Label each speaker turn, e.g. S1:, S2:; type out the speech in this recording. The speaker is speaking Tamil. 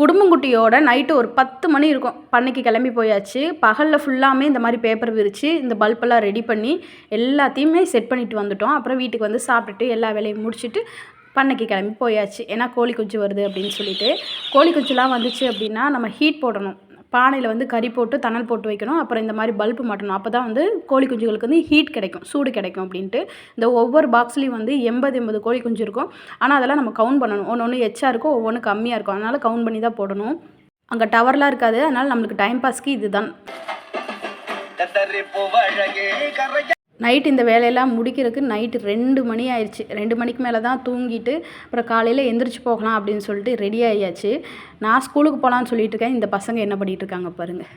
S1: குடும்பங்குட்டியோட நைட்டு ஒரு பத்து மணி இருக்கும். பண்ணைக்கு கிளம்பி போயாச்சு. பகலில் ஃபுல்லாமே இந்த மாதிரி பேப்பர் விரித்து இந்த பல்பெல்லாம் ரெடி பண்ணி எல்லாத்தையுமே செட் பண்ணிட்டு வந்துட்டோம். அப்புறம் வீட்டுக்கு வந்து சாப்பிட்டுட்டு எல்லா வேலையும் முடிச்சுட்டு பண்ணைக்கு கிளம்பி போயாச்சு. ஏன்னா கோழி குஞ்சு வருது அப்படின்னு சொல்லிட்டு. கோழி குஞ்சுலாம் வந்துச்சு அப்படின்னா நம்ம ஹீட் போடணும். பானையில் வந்து கறி போட்டு தணல் போட்டு வைக்கணும். அப்புறம் இந்த மாதிரி பல்பு மாட்டணும். அப்போ தான் வந்து கோழி குஞ்சுகளுக்கு வந்து ஹீட் கிடைக்கும். சூடு கிடைக்கும் அப்படின்ட்டு. இந்த ஒவ்வொரு பாக்ஸ்லேயும் வந்து எண்பது எண்பது கோழி குஞ்சு இருக்கும். ஆனால் அதெல்லாம் நம்ம கவுண்ட் பண்ணணும். ஒன்று ஒன்று எச்சா இருக்கும் ஒவ்வொன்று கம்மியாக இருக்கும். அதனால் கவுண்ட் பண்ணி தான் போடணும். அங்கே டவர்லாம் இருக்காது. அதனால் நம்மளுக்கு டைம் பாஸ்க்கு இதுதான். நைட் இந்த வேலையெல்லாம் முடிக்கிறதுக்கு நைட்டு ரெண்டு மணி ஆயிடுச்சு. ரெண்டு மணிக்கு மேலே தான் தூங்கிட்டு அப்புறம் காலையில் எந்திரிச்சு போகலாம் அப்படின்னு சொல்லிட்டு ரெடி ஆகியாச்சு நான் ஸ்கூலுக்கு போகலான்னு சொல்லிட்டு இருக்கேன். இந்த பசங்க என்ன பண்ணிகிட்டு இருக்காங்க பாருங்கள்